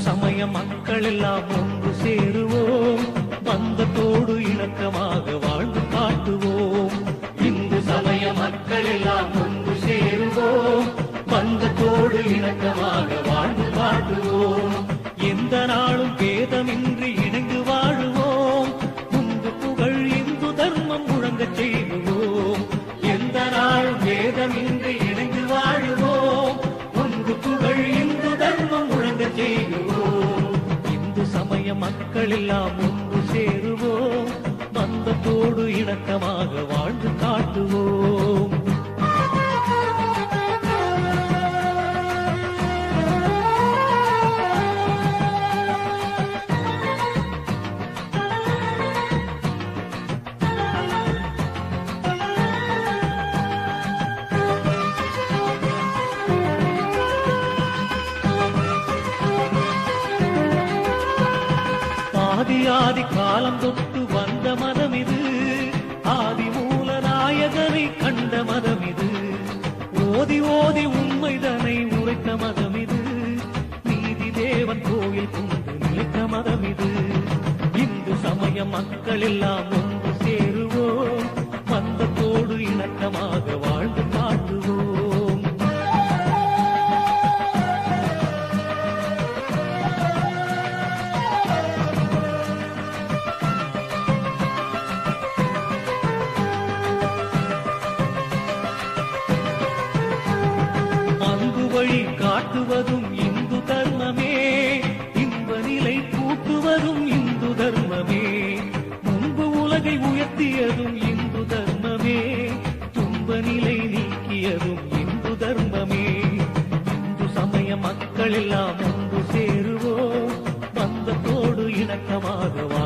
சமயம் மக்கள் எல்லாம் ஒன்று சேருவோம். பந்தத்தோடு இணக்கமாக வாழ்ந்து காட்டுவோம். இந்து சமய மக்கள் எல்லாம் ஒன்று சேருவோம். பந்தத்தோடு இணக்கமாக சமய மக்கள் எல்லாம் ஒன்று சேருவோம். மந்தத்தோடு இணக்கமாக வாழ்ந்து ஆதி ஆதி காலம் தொட்டு வந்த மதம் இது. ஆதி மூல நாயகனை கண்ட மதம் இது. ஓதி ஓதி உண்மைதனை உரைத்த மதம் இது. நீதி தேவன் கோயில் கொண்டு நிலைத்த மதம் இது. இந்து சமய மக்கள் எல்லாம் வழி காட்டுவதும் இந்து தர்மமே. இன்ப நிலை கூட்டுவதும் இந்து தர்மமே. முன்பு உலகை உயர்த்தியதும் இந்து தர்மமே. துன்ப நிலை நீக்கியதும் இந்து தர்மமே. இந்து சமய மக்கள் எல்லாம் ஒன்று சேருவோம். வந்தத்தோடு இணக்கமாக